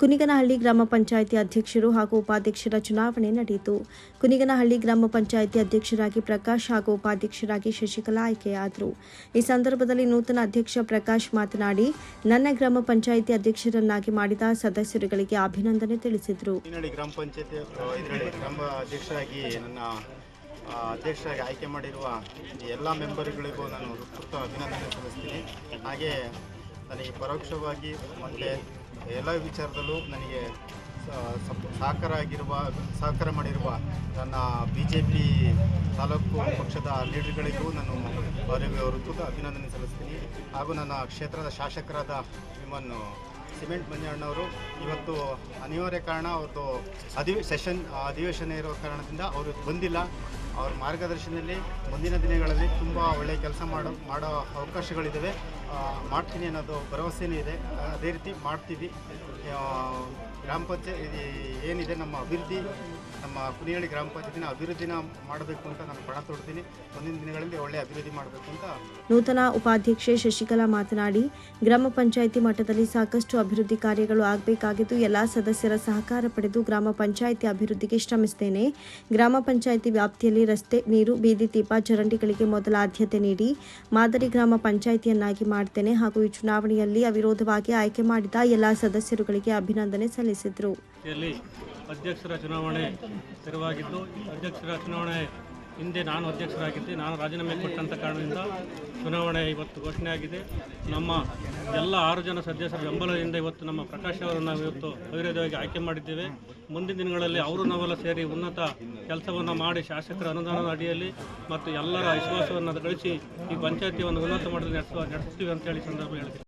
ಕುನಿಗನಹಳ್ಳಿ ಗ್ರಾಮ ಪಂಚಾಯಿತಿ ಅಧ್ಯಕ್ಷರು ಹಾಗೂ ಉಪಾಧ್ಯಕ್ಷರ ಚುನಾವಣೆ ನಡೆಯಿತು. ಕುನಿಗನಹಳ್ಳಿ ಗ್ರಾಮ ಪಂಚಾಯಿತಿ ಅಧ್ಯಕ್ಷರಾಗಿ ಪ್ರಕಾಶ್ ಹಾಗೂ ಉಪಾಧ್ಯಕ್ಷರಾಗಿ ಶಶಿಕಲಾ ಆಯ್ಕೆಯಾದರು. ಈ ಸಂದರ್ಭದಲ್ಲಿ ನೂತನ ಅಧ್ಯಕ್ಷ ಪ್ರಕಾಶ್ ಮಾತನಾಡಿ, ನನ್ನ ಗ್ರಾಮ ಪಂಚಾಯಿತಿ ಅಧ್ಯಕ್ಷರನ್ನಾಗಿ ಮಾಡಿದ ಸದಸ್ಯರುಗಳಿಗೆ ಅಭಿನಂದನೆ ತಿಳಿಸಿದರು. ಗ್ರಾಮ ಪಂಚಾಯಿತಿ ಅಧ್ಯಕ್ಷರಾಗಿ ಆಯ್ಕೆ ಮಾಡಿರುವ ಎಲ್ಲ ಮೆಂಬರ್ಗಳಿಗೂ ನಾನು ಅಭಿನಂದನೆ ಸಲ್ಲಿಸ್ತೀನಿ. ಹಾಗೆ ನನಗೆ ಪರೋಕ್ಷವಾಗಿ ಮತ್ತು ಎಲ್ಲ ವಿಚಾರದಲ್ಲೂ ನನಗೆ ಸಹಕಾರ ಆಗಿರುವ ಸಹಕಾರ ಮಾಡಿರುವ ನನ್ನ ಬಿ ಜೆ ಪಿ ತಾಲೂಕು ಪಕ್ಷದ ಲೀಡರ್ಗಳಿಗೂ ನಾನು ಅವರಿಗೆ ಹೃತ್ಪೂರ್ವಕ ಅಭಿನಂದನೆ ಸಲ್ಲಿಸ್ತೀನಿ. ಹಾಗೂ ನನ್ನ ಕ್ಷೇತ್ರದ ಶಾಸಕರಾದ ಶ್ರೀಮನ್ ಸಿಮೆಂಟ್ ಮಂಜಣ್ಣವರು ಇವತ್ತು ಅನಿವಾರ್ಯ ಕಾರಣ ಅವ್ರದ್ದು ಅಧಿವೇ, ಸೆಷನ್, ಅಧಿವೇಶನ ಇರೋ ಕಾರಣದಿಂದ ಅವರು ಬಂದಿಲ್ಲ. ಅವ್ರ ಮಾರ್ಗದರ್ಶನದಲ್ಲಿ ಮುಂದಿನ ದಿನಗಳಲ್ಲಿ ತುಂಬ ಒಳ್ಳೆಯ ಕೆಲಸ ಮಾಡೋ ಮಾಡೋ ಅವಕಾಶಗಳಿದ್ದಾವೆ ಮಾಡ್ತೀನಿ ಅನ್ನೋದು ಭರವಸೆನೂ ಇದೆ. ಅದೇ ರೀತಿ ಮಾಡ್ತೀವಿ. ಗ್ರಾಮ ಪಂಚಾಯತ್ ಏನಿದೆ ನಮ್ಮ ಅಭಿವೃದ್ಧಿ ನಮ್ಮ ಕುನಿಹಳ್ಳಿ ಗ್ರಾಮ ಪಂಚಾಯತಿನ ಅಭಿವೃದ್ಧಿನ ಮಾಡಬೇಕು ಅಂತ ನಾನು ಪಣ ತೊಡ್ತೀನಿ. ಮುಂದಿನ ದಿನಗಳಲ್ಲಿ ಒಳ್ಳೆ ಅಭಿವೃದ್ಧಿ ಮಾಡಬೇಕು ಅಂತ ನೂತನ ಉಪಾಧ್ಯಕ್ಷೆ ಶಶಿಕಲಾ ಮಾತನಾಡಿ ಗ್ರಾಮ ಪಂಚಾಯಿತಿ ಮಟ್ಟದಲ್ಲಿ ಸಾಕಷ್ಟು ಅಭಿವೃದ್ಧಿ ಕಾರ್ಯಗಳು ಆಗಬೇಕಾಗಿದ್ದು ಎಲ್ಲ ಸದಸ್ಯರ ಸಹಕಾರ ಪಡೆದು ಗ್ರಾಮ ಪಂಚಾಯಿತಿ ಅಭಿವೃದ್ಧಿಗೆ ಶ್ರಮಿಸುತ್ತೇನೆ ಗ್ರಾಮ ಪಂಚಾಯಿತಿ ವ್ಯಾಪ್ತಿಯಲ್ಲಿ ರಸ್ತೆ ನೀರು ಬೀದಿ ದೀಪ ಚರಂಡಿಗಳಿಗೆ ಮೊದಲ ಆದ್ಯತೆ ನೀಡಿ ಮಾದರಿ ಗ್ರಾಮ ಪಂಚಾಯಿತಿಯನ್ನಾಗಿ ಮಾಡ್ತೇನೆ ಹಾಗೂ ಈ ಚುನಾವಣೆಯಲ್ಲಿ ಅವಿರೋಧವಾಗಿ ಆಯ್ಕೆ ಮಾಡಿದ ಎಲ್ಲ ಸದಸ್ಯರುಗಳಿಗೆ ಅಭಿನಂದನೆ ಸಲ್ಲಿಸಿದರು. ಅಧ್ಯಕ್ಷರ ಚುನಾವಣೆ ತೆರವಾಗಿದ್ದು ಅಧ್ಯಕ್ಷರ ಚುನಾವಣೆ ಹಿಂದೆ ನಾನು ಅಧ್ಯಕ್ಷರಾಗಿದ್ದೆ. ನಾನು ರಾಜೀನಾಮೆ ಕೊಟ್ಟಂಥ ಕಾರಣದಿಂದ ಚುನಾವಣೆ ಇವತ್ತು ಘೋಷಣೆಯಾಗಿದೆ ನಮ್ಮ ಎಲ್ಲ ಆರು ಜನ ಸದಸ್ಯರ ಬೆಂಬಲದಿಂದ ಇವತ್ತು ನಮ್ಮ ಪ್ರಕಾಶ್ ಅವರನ್ನು ನಾವು ಇವತ್ತು ಅವಿರೋಧವಾಗಿ ಆಯ್ಕೆ ಮಾಡಿದ್ದೇವೆ. ಮುಂದಿನ ದಿನಗಳಲ್ಲಿ ಅವರು ನಾವೆಲ್ಲ ಸೇರಿ ಉನ್ನತ ಕೆಲಸವನ್ನು ಮಾಡಿ ಶಾಸಕರ ಅನುದಾನದ ಅಡಿಯಲ್ಲಿ ಮತ್ತು ಎಲ್ಲರ ವಿಶ್ವಾಸವನ್ನು ಗಳಿಸಿ ಈ ಪಂಚಾಯತಿಯನ್ನು ಉನ್ನತ ಮಾಡಲು ನಡೆಸುವ ನಡೆಸ್ತೀವಿ ಅಂತೇಳಿ ಸಂದರ್ಭ ಹೇಳ್ತೀನಿ